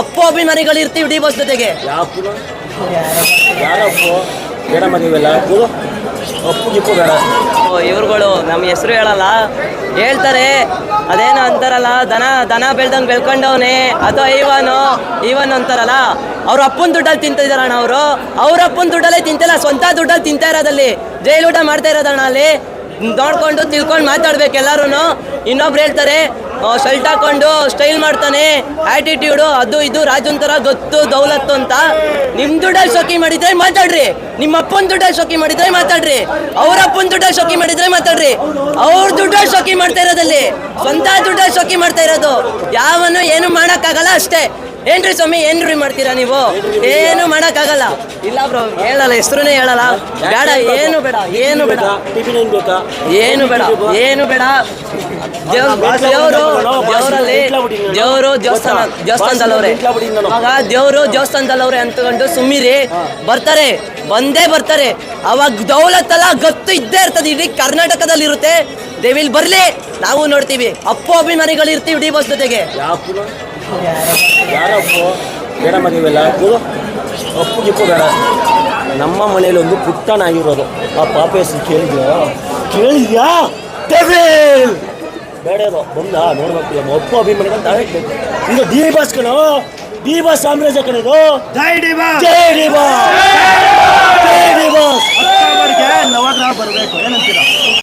ಅಪ್ಪು ಅಭಿಮಾನಿಗಳು ಇರ್ತೀವಿ D boss ಜೊತೆಗೆ. ಯಾಪು ಯಾರಪ್ಪು? ಬೇಡ ಮದುವೆಲ್ಲ ಕೂದು ಅಪ್ಪು? ಗಿಪ್ಪು ಬೇಡ. ಇವ್ರುಗಳು ನಮ್ಮ ಹೆಸರು ಹೇಳಲ್ಲ. ಹೇಳ್ತಾರೆ. ಅದೇನೋ ಅಂತಾರಲ್ಲ ದನ ದನ ಬೆಳ್ದಂಗೆ ಬೆಳ್ಕೊಂಡವನೆ. ಅಥವಾ ಇವನು ಇವನ್ ಅಂತಾರಲ್ಲ. ಅವ್ರ ಅಪ್ಪನ ದುಡ್ಡಲ್ಲಿ ತಿಂತಿದಾರಣ್ಣ ಅವರು. ಅವ್ರ ಅಪ್ಪನ ದುಡ್ಡಲ್ಲೇ ತಿಂತಿಲ್ಲ ಸ್ವಂತ ದುಡ್ಡಲ್ಲಿ ತಿಂತಾ ಇರೋದಲ್ಲಿ. ಜೈಲ್ ಊಟ ಮಾಡ್ತಾ ಇರೋದಣ್ಣ ಅಲ್ಲಿ. ನೋಡ್ಕೊಂಡು ತಿಳ್ಕೊಂಡು ಮಾತಾಡ್ಬೇಕು ಎಲ್ಲರೂ ಇನ್ನೊಬ್ರು ಹೇಳ್ತಾರೆ ಶರ್ಟ್ ಹಾಕೊಂಡು ಸ್ಟೈಲ್ ಮಾಡ್ತಾನೆ. ಆಟಿಟ್ಯೂಡು ಅದು ಇದು ರಾಜನ್ ಥರ ಗೊತ್ತು, ದೌಲತ್ತು ಅಂತ. ನಿಮ್ ದುಡ್ಡಲ್ಲಿ ಶೋಕಿ ಮಾಡಿದ್ರೆ ಮಾತಾಡ್ರಿ. ನಿಮ್ಮ ಅಪ್ಪನ ದುಡ್ಡಲ್ಲಿ ಶೋಕಿ ಮಾಡಿದ್ರೆ ಮಾತಾಡ್ರಿ. ಅವ್ರ ಅಪ್ಪನ ದುಡ್ಡಲ್ಲಿ ಶೋಕಿ ಮಾಡಿದ್ರೆ ಮಾತಾಡ್ರಿ. ಅವ್ರ ದುಡ್ಡಲ್ಲಿ ಶೋಕಿ ಮಾಡ್ತಾ ಇರೋದಲ್ಲಿ, ಸ್ವಂತ ದುಡ್ಡಲ್ಲಿ ಶೋಕಿ ಮಾಡ್ತಾ ಇರೋದು. ಯಾವನು ಏನು ಮಾಡೋಕ್ಕಾಗಲ್ಲ ಅಷ್ಟೇ. ಏನ್ರಿ ಸ್ವಾಮಿ, ಏನ್ರಿ ಮಾಡ್ತೀರಾ ನೀವು? ಏನು ಮಾಡಕ್ಕಾಗಲ್ಲ. ಇಲ್ಲ ಬ್ರೋ, ಹೇಳಲ್ಲ, ಹೆಸರುನೇ ಹೇಳಲ್ಲ. ಬೇಡ, ಏನು ಬೇಡ ಏನು ಬೇಡ. ಏನ್ ಬೇಡ, ಏನು ಬೇಡ. ದೇವರು ದೇವರಲ್ಲಿ ದೇವರು ದೇವಸ್ಥಾನ, ದೇವಸ್ಥಾನದಲ್ಲವ್ರೆ. ಆಗ ದೇವರು ದೇವಸ್ಥಾನದಲ್ಲವ್ರೆ ಅಂತಕೊಂಡು ಸುಮ್ಮಿರಿ. ಬರ್ತಾರೆ, ಬಂದೇ ಬರ್ತಾರೆ. ಅವಾಗ ದೌಲತ್ತಲ್ಲ ಗತ್ತು ಇದ್ದೇ ಇರ್ತದೆ. ಇಡೀ ಕರ್ನಾಟಕದಲ್ಲಿ ಇರುತ್ತೆ. ದೇವಿಲ್ ಬರ್ಲಿ, ನಾವು ನೋಡ್ತೀವಿ. ಅಪ್ಪು ಅಭಿಮಾನಿಗಳು ಇರ್ತೀವಿ ಡಿ ಬಸ್ ಜೊತೆಗೆ. ಯಾರಪ್ಪು? ಬೇಡ ಮದುವೆಲ್ಲ ಅಪ್ಪು ಗಿಪ್ಪು ಬೇಡ. ನಮ್ಮ ಮನೇಲಿ ಒಂದು ಪುಟ್ಟನಾಗಿರೋದು ಆ ಪಾಪ ಹೆಸರು ಕೇಳಿದ್ಯಾ? ಕೇಳಿದ್ಯಾ? ಬೇಡ ಅದು ಬಂದ ನೋಡ್ಬೇಕು ನಮ್ಮ ಅಪ್ಪು ಅಭಿಮಾನಿಗಳು ತಾಳ್ಬೇಕು ಇದು ಡಿ ಬಾಸ್ ಕಣೋ ಡಿ ಬಾಸ್ ಸಾಮ್ರಾಜ್ಯ ಕಣದು. ಜೈ ಡಿ ಬಾಸ್ ಜೈ ಡಿ ಬಾಸ್